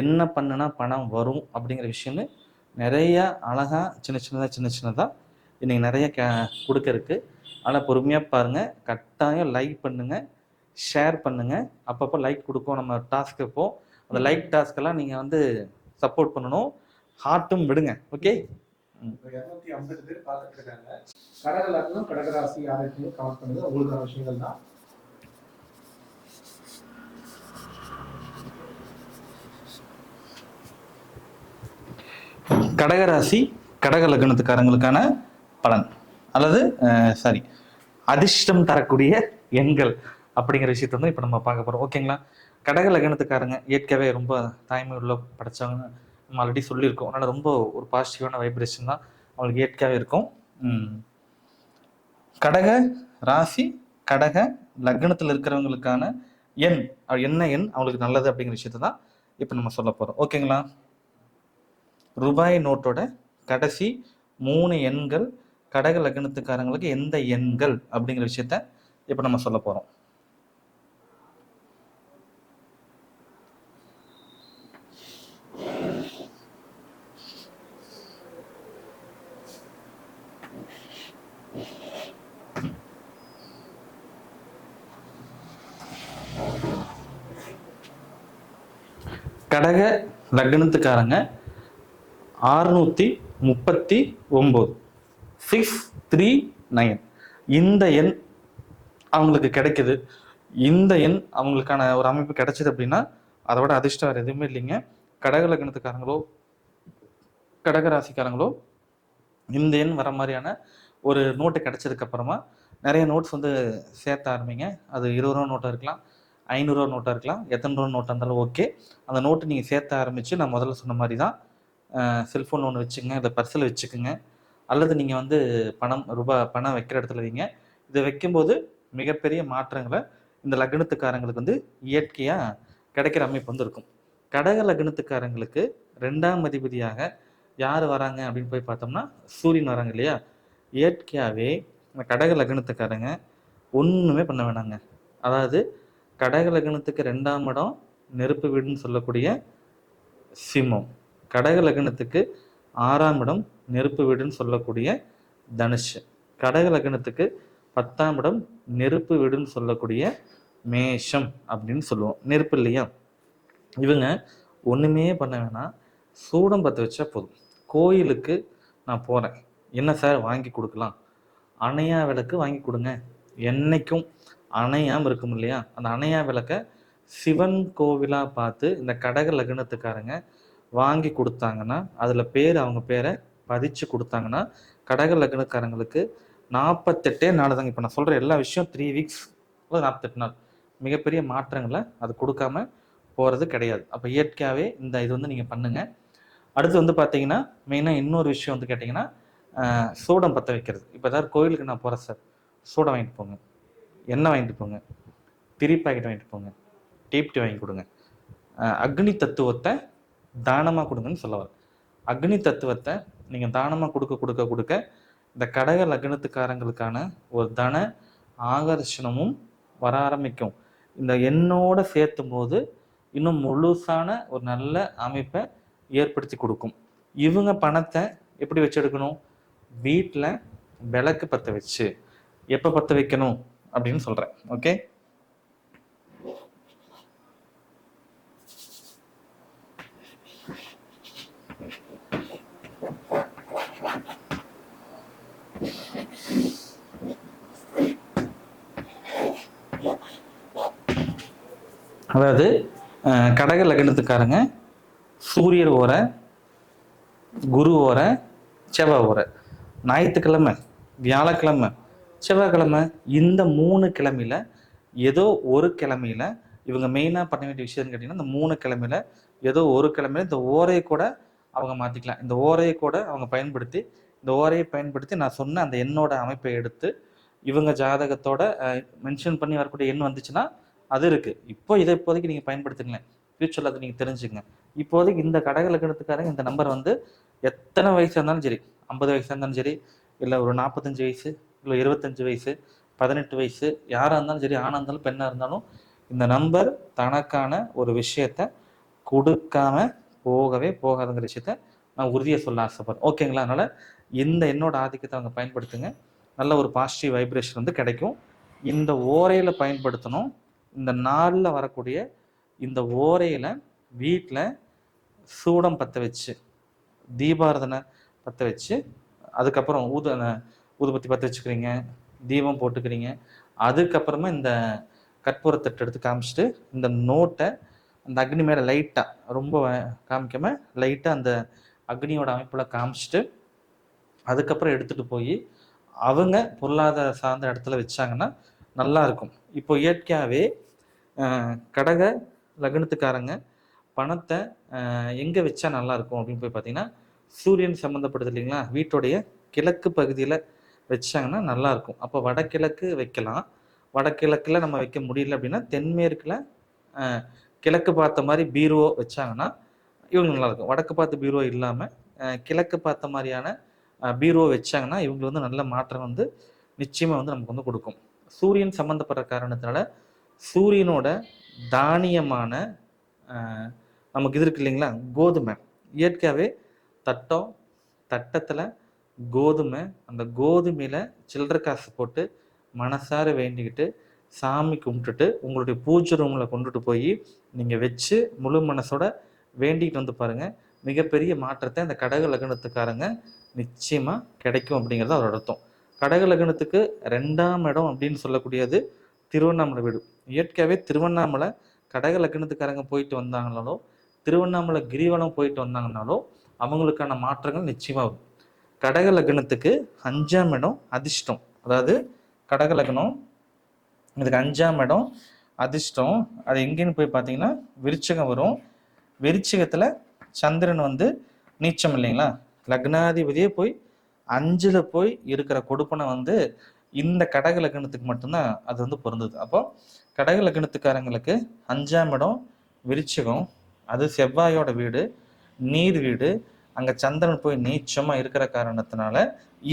என்ன பண்ணுனா பணம் வரும் அப்படிங்கிற விஷயம்னு நிறைய அழகாக சின்ன சின்னதாக சின்ன சின்னதாக இன்னைக்கு நிறைய கே கொடுக்க இருக்கு. ஆனால் பொறுமையாக பாருங்கள் கட்டாயம் லைக் பண்ணுங்கள் ஷேர் பண்ணுங்கள் அப்பப்போ லைக் கொடுப்போம். நம்ம டாஸ்க் இப்போ அந்த லைக் டாஸ்க்கெல்லாம் நீங்கள் வந்து சப்போர்ட் பண்ணணும். ஹார்ட்டும் விடுங்க. ஓகே இருநூத்தி ஐம்பது பேர் பார்த்துட்டு இருக்காங்க. கடகராசி யாருக்குமே கவர் பண்ணுது அவங்களுக்கான விஷயங்கள் தான் கடகராசி கடக லக்னத்துக்காரங்களுக்கான பலன். அல்லது சாரி அதிர்ஷ்டம் தரக்கூடிய எண்கள் அப்படிங்கிற விஷயத்த வந்து இப்போ நம்ம பார்க்க போகிறோம் ஓகேங்களா கடக லக்னத்துக்காரங்க இயற்கையாகவே ரொம்ப தாய்மை உள்ள படைச்சவங்க. நம்ம ஆல்ரெடி சொல்லியிருக்கோம். அதனால் ரொம்ப ஒரு பாசிட்டிவான வைப்ரேஷன் தான் அவங்களுக்கு இயற்கையாகவே இருக்கும். கடக ராசி கடக லக்னத்தில் இருக்கிறவங்களுக்கான எண் என்ன எண் அவங்களுக்கு நல்லது அப்படிங்கிற விஷயத்தை தான் இப்போ நம்ம சொல்ல போகிறோம் ஓகேங்களா ரூபாய் நோட்டோட கடைசி மூணு எண்கள் கடக லக்னத்துக்காரங்களுக்கு எந்த எண்கள் அப்படிங்கிற விஷயத்த இப்போ நம்ம சொல்ல போகிறோம் கடக லக்னத்துக்காரங்க ஆறுநூற்றி முப்பத்தி ஒம்பது. சிக்ஸ் த்ரீ நைன் இந்த எண் அவங்களுக்கு கிடைக்குது. இந்த எண் அவங்களுக்கான ஒரு அமைப்பு கிடைச்சிது அப்படின்னா அதை விட அதிர்ஷ்டம் வேறு எதுவுமே இல்லைங்க. கடக லக்னத்துக்காரங்களோ கடக ராசிக்காரங்களோ இந்த எண் வர மாதிரியான ஒரு நோட்டு கிடைச்சதுக்கு அப்புறமா நிறைய நோட்ஸ் வந்து சேர்த்த ஆரம்பிங்க. அது இருபது ரூபா நோட்டாக இருக்கலாம் ஐநூறுரூவா நோட்டாக இருக்கலாம் எத்தனை ரூபா நோட்டாக இருந்தாலும் ஓகே அந்த நோட்டு நீங்கள் சேர்த்த ஆரம்பித்து நான் முதல்ல சொன்ன மாதிரி தான் செல்ஃபோன் ஒன்று வச்சுங்க இல்லை பர்சில் வச்சுக்கோங்க. அல்லது நீங்கள் வந்து பணம் ரூபாய் பணம் வைக்கிற இடத்துல வைங்க. இதை வைக்கும்போது மிகப்பெரிய மாற்றங்களை இந்த லக்னத்துக்காரங்களுக்கு வந்து இயற்கையாக கிடைக்கிற அமைப்பு வந்து இருக்கும். கடக லக்னத்துக்காரங்களுக்கு ரெண்டாம் அதிபதியாக யார் வராங்க அப்படின்னு போய் பார்த்தோம்னா சூரியன் வராங்க இல்லையா? இயற்கையாகவே இந்த கடக லக்னத்துக்காரங்க ஒன்றுமே பண்ண வேணாங்க. அதாவது கடக லக்னத்துக்கு ரெண்டாம் இடம் நெருப்பு வீடுன்னு சொல்லக்கூடிய சிம்மம். கடக லக்னத்துக்கு ஆறாம் இடம் நெருப்பு வீடுன்னு சொல்லக்கூடிய தனுஷ். கடக லக்னத்துக்கு பத்தாம் இடம் நெருப்பு வீடுன்னு சொல்லக்கூடிய மேஷம் அப்படின்னு சொல்லுவோம். நெருப்பு இல்லையா? இவங்க ஒன்றுமே பண்ண வேணாம். சூடம் பற்ற வச்சா போதும். கோயிலுக்கு நான் போகிறேன் என்ன சார் வாங்கி கொடுக்கலாம். அணையா விளக்கு வாங்கி கொடுங்க. என்னைக்கும் அணையாமல் இருக்கும் இல்லையா? அந்த அணையா விளக்கை சிவன் கோவிலாக பார்த்து இந்த கடக லக்னத்துக்காரங்க வாங்கி கொடுத்தாங்கன்னா அதில் பேர் அவங்க பேரை பதிச்சு கொடுத்தாங்கன்னா கடக லக்னக்காரங்களுக்கு நாற்பத்தெட்டே நாள் தாங்க. இப்போ நான் சொல்கிற எல்லா விஷயம் த்ரீ வீக்ஸ் நாற்பத்தெட்டு நாள். மிகப்பெரிய மாற்றங்களை அது கொடுக்காம போகிறது கிடையாது. அப்போ இயற்கையாகவே இந்த இது வந்து நீங்கள் பண்ணுங்கள் அடுத்து வந்து பார்த்தீங்கன்னா மெயினாக இன்னொரு விஷயம் வந்து கேட்டிங்கன்னா சூடம் பற்ற வைக்கிறது. இப்போ ஏதாவது கோயிலுக்கு நான் போகிறேன் சார். சூடம் வாங்கிட்டு போங்க. எண்ணெய் வாங்கிட்டு போங்க. திரி பாக்கெட் வாங்கிட்டு போங்க. டீப்டி வாங்கி கொடுங்க. அக்னி தத்துவத்தை தானமாக கொடுங்கன்னு சொல்ல அக்னி தத்துவத்தை நீங்கள் தானமாக கொடுக்க கொடுக்க கொடுக்க இந்த கடக லக்னத்துக்காரங்களுக்கான ஒரு தன ஆகர்ஷணமும் வர ஆரம்பிக்கும். இந்த எண்ணோட சேர்த்தும் போது இன்னும் முழுசான ஒரு நல்ல அமைப்பை ஏற்படுத்தி கொடுக்கும். இவங்க பணத்தை எப்படி வச்சு எடுக்கணும் வீட்டில் விளக்கு பற்ற வச்சு. எப்போ பற்ற வைக்கணும்? அப்படின்னு சொல்கிறேன் ஓகே அதாவது கடக லக்னத்துக்காரங்க சூரியர் ஓர குரு ஓர செவ்வாய் ஓர. ஞாயிற்றுக்கிழமை வியாழக்கிழமை செவ்வாய்க்கிழமை இந்த மூணு கிழமையில ஏதோ ஒரு கிழமையில இவங்க மெயினாக பண்ண வேண்டிய விஷயம்னு கேட்டிங்கன்னா இந்த மூணு கிழமையில ஏதோ ஒரு கிழமையில இந்த ஓரையை கூட அவங்க மாற்றிக்கலாம் இந்த ஓரையை கூட அவங்க பயன்படுத்தி இந்த ஓரையை பயன்படுத்தி நான் சொன்ன அந்த எண்ணோட அமைப்பை எடுத்து இவங்க ஜாதகத்தோட மென்ஷன் பண்ணி வரக்கூடிய எண் வந்துச்சுன்னா அது இருக்கு. இப்போ இதை இப்போதைக்கு நீங்கள் பயன்படுத்துங்களேன். ஃபியூச்சரில் அதை நீங்கள் தெரிஞ்சுங்க இப்போதைக்கு இந்த கடக லக்னத்துக்காரங்க இந்த நம்பர் வந்து எத்தனை வயசாக இருந்தாலும் சரி ஐம்பது வயசாக இருந்தாலும் சரி இல்லை ஒரு நாற்பத்தஞ்சு வயசு இல்லை இருபத்தஞ்சு வயசு பதினெட்டு வயசு யாராக இருந்தாலும் சரி ஆணாக இருந்தாலும் பெண்ணாக இருந்தாலும் இந்த நம்பர் தனக்கான ஒரு விஷயத்த கொடுக்காம போகவே போகாதுங்கிற விஷயத்த நான் உறுதியாக சொல்ல ஆசைப்படுறேன். ஓகேங்களா அதனால இந்த என்னோட ஆதிக்கத்தை அவங்க பயன்படுத்துங்க. நல்ல ஒரு பாசிட்டிவ் வைப்ரேஷன் வந்து கிடைக்கும். இந்த ஓரையில் பயன்படுத்தணும். இந்த நாளில் வரக்கூடிய இந்த ஓரையில் வீட்டில் சூடம் பற்ற வச்சு தீபாரதனை பற்ற வச்சு அதுக்கப்புறம் ஊத ஊதுபத்தி பற்ற வச்சுக்கிறீங்க தீபம் போட்டுக்கிறீங்க. அதுக்கப்புறமா இந்த கற்பூரத்தட்டு எடுத்து காமிச்சிட்டு இந்த நோட்டை அந்த அக்னி மேலே லைட்டாக ரொம்ப காமிக்காமல் காமிக்காம லைட்டாக அந்த அக்னியோட அமைப்பில் காமிச்சிட்டு அதுக்கப்புறம் எடுத்துகிட்டு போய் அவங்க பொருளாதார சார்ந்த இடத்துல வச்சாங்கன்னா நல்லா இருக்கும். இப்போ இயற்கையாகவே கடக லக்னத்துக்காரங்க. பணத்தை எங்கே வச்சா நல்லா இருக்கும் அப்படின்னு போய் பார்த்தீங்கன்னா சூரியன் சம்மந்தப்படுது இல்லைங்களா? வீட்டுடைய கிழக்கு பகுதியில் வச்சாங்கன்னா நல்லா இருக்கும் அப்போ வடகிழக்கு வைக்கலாம். வடகிழக்கில் நம்ம வைக்க முடியல அப்படின்னா தென்மேற்கில் கிழக்கு பார்த்த மாதிரி பீரோ வச்சாங்கன்னா இவங்க நல்லாயிருக்கும் வடக்கு பார்த்த பீரோ இல்லாமல் கிழக்கு பார்த்த மாதிரியான பீரோ வச்சாங்கன்னா இவங்களுக்கு வந்து நல்ல மாற்றம் வந்து நிச்சயமாக வந்து நமக்கு வந்து கொடுக்கும். சூரியன் சம்மந்தப்படுற காரணத்தினால சூரியனோட தானியமான நமக்கு இது இருக்கு இல்லைங்களா? கோதுமை. இயற்கையாகவே தட்டம் தட்டத்தில் கோதுமை அந்த கோதுமையில் சில்லற காசு போட்டு மனசார வேண்டிக்கிட்டு சாமி கும்பிட்டுட்டு உங்களுடைய பூஜை ரூமில் கொண்டுட்டு போய் நீங்கள் வச்சு முழு மனசோட வேண்டிக்கிட்டு வந்து பாருங்கள் மிகப்பெரிய மாற்றத்தை அந்த கடக லக்னத்துக்காரங்க நிச்சயமாக கிடைக்கும் அப்படிங்கிறது அதோட அர்த்தம். கடக லக்னத்துக்கு ரெண்டாம் இடம் அப்படின்னு சொல்லக்கூடியது திருவண்ணாமலை வீடு. இயற்கையாகவே திருவண்ணாமலை கடக லக்னத்துக்காரங்க போயிட்டு வந்தாங்கனாலோ திருவண்ணாமலை கிரிவலம் போயிட்டு வந்தாங்கனாலோ அவங்களுக்கான மாற்றங்கள் நிச்சயமாக வரும். கடக லக்னத்துக்கு அஞ்சாம் இடம் அதிர்ஷ்டம். அதாவது கடக லக்னம் இதுக்கு அஞ்சாம் இடம் அதிர்ஷ்டம். அது எங்கேன்னு போய் பார்த்தீங்கன்னா விருச்சகம் வரும். விருச்சகத்தில் சந்திரன் வந்து நீச்சம் இல்லைங்களா? லக்னாதிபதியே போய் அஞ்சில் போய் இருக்கிற கொடுப்பனை வந்து இந்த கடக லக்னத்துக்கு மட்டும்தான் அது வந்து பொருந்தது. அப்போ கடக லக்னத்துக்காரங்களுக்கு அஞ்சாம் இடம் விருச்சிகம் அது செவ்வாயோட வீடு நீர் வீடு அங்கே சந்திரன் போய் நீச்சமாக இருக்கிற காரணத்தினால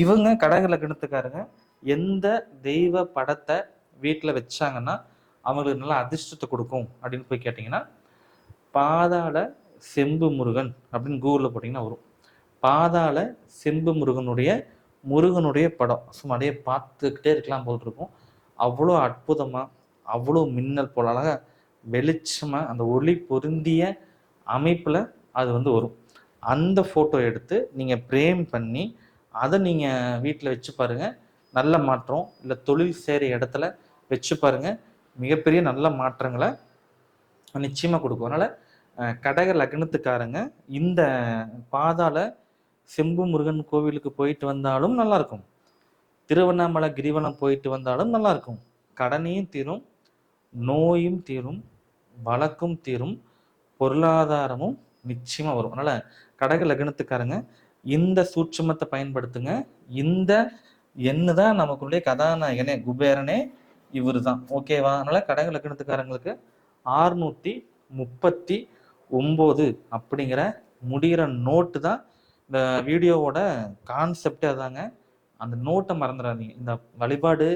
இவங்க கடக லக்னத்துக்காரங்க எந்த தெய்வ படத்தை வீட்டில் வச்சாங்கன்னா அவங்களுக்கு நல்ல அதிர்ஷ்டத்தை கொடுக்கும் அப்படின்னு போய் கேட்டிங்கன்னா பாதாள செம்பு முருகன் அப்படின்னு கூகுளில் போட்டிங்கன்னா வரும். பாதாள செம்பு முருகனுடைய முருகனுடைய படம். சும்மா அப்படியே பார்த்துக்கிட்டே இருக்கலாம் போல் இருக்கும் அவ்வளோ அற்புதமாக அவ்வளோ மின்னல் போல அழகாக வெளிச்சமாக அந்த ஒளி பொருந்திய அமைப்பில் அது வந்து வரும். அந்த ஃபோட்டோ எடுத்து நீங்கள் ப்ரேம் பண்ணி அதை நீங்கள் வீட்டில் வச்சு பாருங்கள் நல்ல மாற்றம் இல்லை தொழில் செய்கிற இடத்துல வச்சு பாருங்கள் மிகப்பெரிய நல்ல மாற்றங்களை நிச்சயமாக கொடுக்கும். அதனால் கடக லக்னத்துக்காரங்க இந்த பாதாள செம்பு முருகன் கோவிலுக்கு போயிட்டு வந்தாலும் நல்லா இருக்கும் திருவண்ணாமலை கிரிவலம் போயிட்டு வந்தாலும் நல்லா இருக்கும் கடனையும் தீரும் நோயும் தீரும் வழக்கும் தீரும் பொருளாதாரமும் நிச்சயமாக வரும். அதனால் கடக லக்னத்துக்காரங்க இந்த சூட்சுமத்தை பயன்படுத்துங்க. இந்த எண்ணு தான் நமக்குள்ளே கதாநாயகனே குபேரனே இவர் தான் ஓகேவா அதனால் கடக லக்னத்துக்காரங்களுக்கு ஆறுநூற்றி முப்பத்தி ஒம்பது அப்படிங்கிற முடிகிற நோட்டு தான் இந்த வீடியோவோட கான்செப்டே அதாங்க. அந்த நோட்டை மறந்துடாதீங்க இந்த வழிபாடு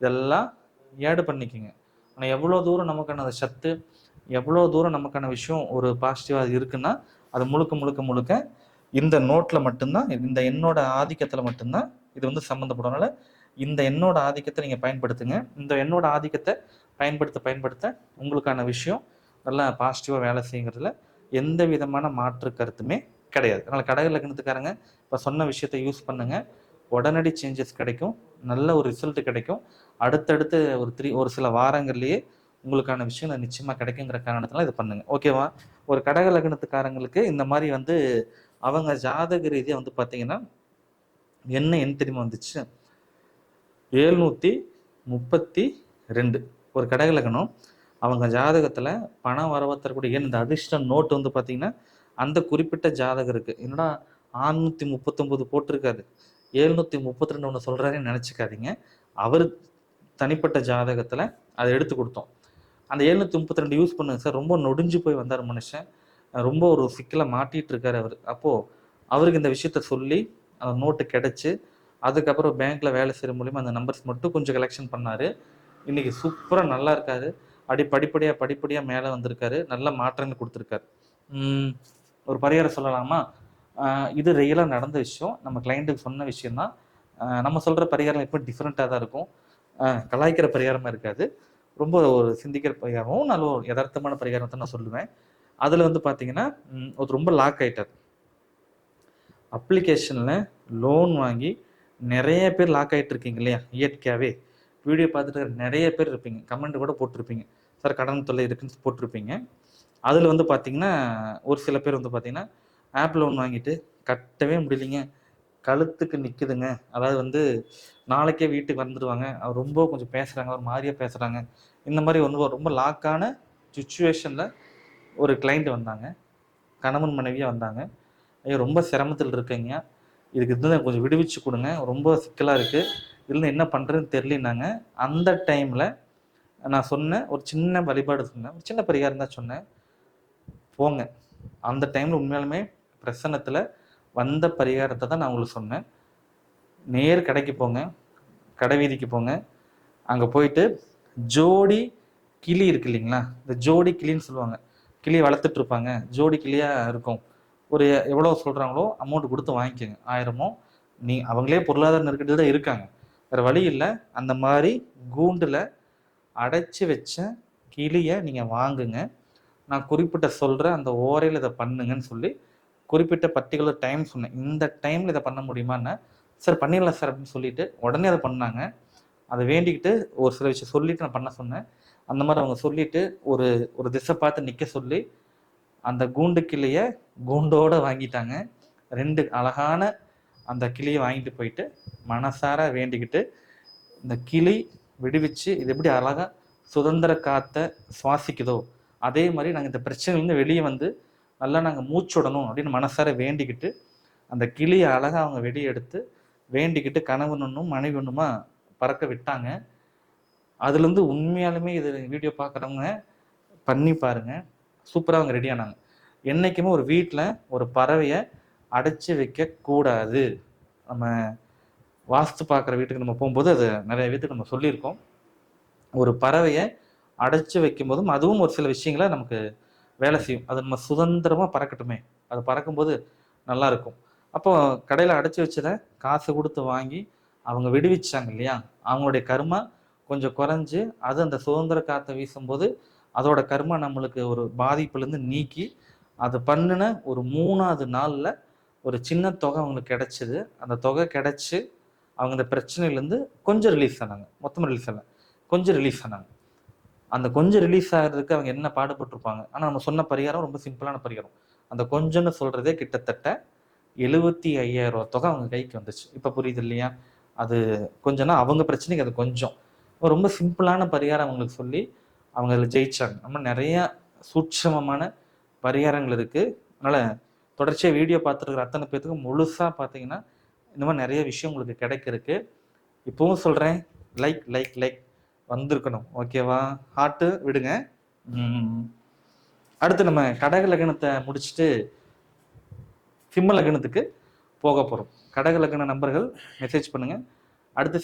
இதெல்லாம் ஏடு பண்ணிக்கோங்க. ஆனால் எவ்வளோ தூரம் நமக்கான அந்த சத்து எவ்வளோ தூரம் நமக்கான விஷயம் ஒரு பாசிட்டிவாக இருக்குன்னா அது முழுக்க முழுக்க முழுக்க இந்த நோட்டில் மட்டும்தான் இந்த எண்ணோட ஆதிக்கத்தில் மட்டும்தான் இது வந்து சம்மந்தப்படுறதுனால இந்த எண்ணோட ஆதிக்கத்தை நீங்கள் பயன்படுத்துங்க. இந்த எண்ணோட ஆதிக்கத்தை பயன்படுத்த பயன்படுத்த உங்களுக்கான விஷயம் நல்லா பாசிட்டிவாக வேலை செய்யுங்கிறதுல எந்த விதமான மாற்று கருத்துமே கிடையாது. அதனால் கடக லக்னத்துக்காரங்க இப்போ சொன்ன விஷயத்தை யூஸ் பண்ணுங்கள் உடனடி சேஞ்சஸ் கிடைக்கும். நல்ல ஒரு ரிசல்ட் கிடைக்கும். அடுத்தடுத்து ஒரு த்ரீ ஒரு சில வாரங்கள்லேயே உங்களுக்கான விஷயம் நிச்சயமாக கிடைக்குங்கிற காரணத்தினால இது பண்ணுங்க. ஓகேவா ஒரு கடக லக்னத்துக்காரங்களுக்கு இந்த மாதிரி வந்து அவங்க ஜாதக ரீதியாக வந்து பார்த்தீங்கன்னா என்ன எண் தெரியுமா வந்துச்சு? எழுநூற்றி முப்பத்தி ரெண்டு. ஒரு கடக லக்னம் அவங்க ஜாதகத்தில் பணம் வரவத்தரக்கூடிய எண் இந்த அதிர்ஷ்ட நோட்டு வந்து பார்த்தீங்கன்னா அந்த குறிப்பிட்ட ஜாதகருக்கு என்னடா ஆறுநூற்றி முப்பத்தொம்போது போட்டிருக்காரு எழுநூற்றி முப்பத்தி ரெண்டு ஒன்று சொல்கிறாருன்னு நினச்சிக்காதீங்க. அவர் தனிப்பட்ட ஜாதகத்தில் அதை எடுத்து கொடுத்தோம். அந்த எழுநூற்றி முப்பத்தி ரெண்டு யூஸ் பண்ணுங்க சார். ரொம்ப நொடிஞ்சு போய் வந்தார் மனுஷன். ரொம்ப ஒரு சிக்கலை மாட்டிட்டு இருக்காரு அவர். அப்போது அவருக்கு இந்த விஷயத்த சொல்லி அந்த நோட்டு கிடைச்சு அதுக்கப்புறம் பேங்க்ல வேலை செய்கிற மூலியமா அந்த நம்பர்ஸ் மட்டும் கொஞ்சம் கலெக்ஷன் பண்ணாரு. இன்னைக்கு சூப்பராக நல்லா இருக்காரு. அப்படி படிப்படியாக படிப்படியாக மேலே வந்திருக்காரு. நல்ல மாற்றங்கள் கொடுத்துருக்காரு. ஒரு பரிகாரம் சொல்லலாமா? இது ரியலாக நடந்த விஷயம். நம்ம கிளைண்ட்டுக்கு சொன்ன விஷயம்தான். தான் நம்ம சொல்கிற பரிகாரம் எப்போ டிஃப்ரெண்ட்டாக தான் இருக்கும். கலாய்க்கிற பரிகாரமாக இருக்காது. ரொம்ப ஒரு சிந்திக்கிற பரிகாரமும் நல்ல ஒரு யதார்த்தமான பரிகாரத்தை நான் சொல்லுவேன். அதில் வந்து பார்த்தீங்கன்னா ஒரு ஒருத்தர் ரொம்ப லாக் ஆயிட்டார். அப்ளிகேஷனில் லோன் வாங்கி நிறைய பேர் லாக் ஆகிட்டு இருக்கீங்க இல்லையா? இயற்கையாகவே வீடியோ பார்த்துட்டு நிறைய பேர் இருப்பீங்க. கமெண்ட் கூட போட்டிருப்பீங்க. சார் கடன் தொல்லை இருக்குன்னு போட்டிருப்பீங்க. அதில் வந்து பார்த்தீங்கன்னா ஒரு சில பேர் வந்து பார்த்தீங்கன்னா ஆப்பிள் ஒன்று வாங்கிட்டு கட்டவே முடியலைங்க. கழுத்துக்கு நிற்குதுங்க அதாவது வந்து நாளைக்கே வீட்டுக்கு வந்துடுவாங்க அவர் ரொம்ப கொஞ்சம் பேசுகிறாங்க ஒரு மாதிரியாக பேசுகிறாங்க இந்த மாதிரி வந்து ரொம்ப லாக்கான சுச்சுவேஷனில் ஒரு கிளைண்ட் வந்தாங்க. கணவன் மனைவியாக வந்தாங்க. ஐயோ ரொம்ப சிரமத்தில் இருக்கீங்க. இதுக்கு இதுதான் கொஞ்சம் விடுவிச்சு கொடுங்க. ரொம்ப சிக்கலாக இருக்குது இதில் என்ன பண்ணுறதுன்னு தெரியலனாங்க அந்த டைமில் நான் சொன்னேன் ஒரு சின்ன வழிபாடு சொன்னேன். ஒரு சின்ன பரிகாரம் தான் சொன்னேன். போங்க. அந்த டைமில் உண்மையாலுமே பிரசன்னத்தில் வந்த பரிகாரத்தை தான் நான் உங்களுக்கு சொன்னேன். நேர் கடைக்கு போங்க. கடை வீதிக்கு போங்க. அங்கே போயிட்டு ஜோடி கிளி இருக்கு இல்லைங்களா? இந்த ஜோடி கிளின்னு சொல்லுவாங்க. கிளி வளர்த்துட்டு இருப்பாங்க. ஜோடி கிளியாக இருக்கும். ஒரு எவ்வளோ சொல்கிறாங்களோ அமௌண்ட் கொடுத்து வாங்கிக்கோங்க. ஆயிரமோ நீ அவங்களே பொருளாதார நெருக்கடியில் தான் இருக்காங்க. வேறு வழி இல்லை. அந்த மாதிரி கூண்டில் அடைச்சி வச்ச கிளியை நீங்கள் வாங்குங்க. நான் குறிப்பிட்ட சொல்கிற அந்த ஓரையில் இதை பண்ணுங்கன்னு சொல்லி குறிப்பிட்ட பர்டிகுலர் டைம் சொன்னேன். இந்த டைமில் இதை பண்ண முடியுமான்னு? சார் பண்ணிடலாம் சார் அப்படின்னு சொல்லிட்டு உடனே அதை பண்ணாங்க. அதை வேண்டிக்கிட்டு ஒரு சில விஷயம் சொல்லிட்டு நான் பண்ண சொன்னேன். அந்த மாதிரி அவங்க சொல்லிட்டு ஒரு ஒரு திசை பார்த்து நிற்க சொல்லி அந்த கூண்டு கிளியை கூண்டோட வாங்கிட்டாங்க. ரெண்டு அழகான அந்த கிளியை வாங்கிட்டு போயிட்டு மனசார வேண்டிக்கிட்டு இந்த கிளி விடுவிச்சு இது எப்படி அழகாக சுதந்திர காற்றை சுவாசிக்குதோ அதே மாதிரி நாங்கள் இந்த பிரச்சனையிலேருந்து வெளியே வந்து நல்லா நாங்கள் மூச்சுடணும் அப்படின்னு மனசார வேண்டிக்கிட்டு அந்த கிளியை அழகாக அவங்க வெளியே எடுத்து வேண்டிக்கிட்டு கணவன் ஒன்றும் மனைவி ஒன்றுமா பறக்க விட்டாங்க. அதுலேருந்து உண்மையாலுமே இது வீடியோ பார்க்குறவங்க பண்ணி பாருங்க. சூப்பராக அவங்க ரெடி ஆனாங்க. என்றைக்குமே ஒரு வீட்டில் ஒரு பறவையை அடைச்சி வைக்கக்கூடாது நம்ம வாஸ்து பார்க்குற வீட்டுக்கு நம்ம போகும்போது அது நிறைய வீட்டுக்கு நம்ம சொல்லியிருக்கோம். ஒரு பறவையை அடைச்சி வைக்கும்போதும் அதுவும் ஒரு சில விஷயங்களை நமக்கு வேலை செய்யும். அது நம்ம சுதந்திரமாக பறக்கட்டுமே. அது பறக்கும்போது நல்லா இருக்கும் அப்போ கடையில் அடைச்சி வச்சதை காசு கொடுத்து வாங்கி அவங்க விடுவிச்சாங்க இல்லையா? அவங்களுடைய கர்மா கொஞ்சம் குறைஞ்சு அது அந்த சுதந்திர காற்றை வீசும்போது அதோட கர்மா நம்மளுக்கு ஒரு பாதிப்புலேருந்து நீக்கி அது பண்ணின ஒரு மூணாவது நாளில் ஒரு சின்ன தொகை அவங்களுக்கு கிடைச்சிது. அந்த தொகை கிடைச்சி அவங்க அந்த பிரச்சனையிலேருந்து கொஞ்சம் ரிலீஸ் ஆனாங்க. மொத்தமாக ரிலீஸ் ஆனாங்க கொஞ்சம் ரிலீஸ் ஆனாங்க. அந்த கொஞ்சம் ரிலீஸ் ஆகிறதுக்கு அவங்க என்ன பாடுபட்டிருப்பாங்க? ஆனால் நம்ம சொன்ன பரிகாரம் ரொம்ப சிம்பிளான பரிகாரம். அந்த கொஞ்சம்னு சொல்கிறதே கிட்டத்தட்ட எழுபத்தி ஐயாயிரம் ரூபா தொகை அவங்க கைக்கு வந்துச்சு. இப்போ புரியுது இல்லையா? அது கொஞ்சம்னா அவங்க பிரச்சனைக்கு அது கொஞ்சம். ரொம்ப சிம்பிளான பரிகாரம் அவங்களுக்கு சொல்லி அவங்க அதில் ஜெயிச்சாங்க. நம்ம நிறையா சூட்சமமான பரிகாரங்கள் இருக்குது அதனால் தொடர்ச்சியாக வீடியோ பார்த்துருக்குற அத்தனை பேர்த்துக்கும் முழுசாக பார்த்தீங்கன்னா இந்த மாதிரி நிறைய விஷயம் உங்களுக்கு கிடைக்கிறதுக்கு. இப்போவும் சொல்கிறேன் லைக் லைக் லைக் வந்திருக்கணும். ஓகேவா? ஹார்ட்டு விடுங்க. அடுத்து நம்ம கடக லக்னத்தை முடிச்சுட்டு சிம்ம லக்னத்துக்கு போக போகிறோம் கடக லக்ன நம்பர்கள் மெசேஜ் பண்ணுங்கள் அடுத்து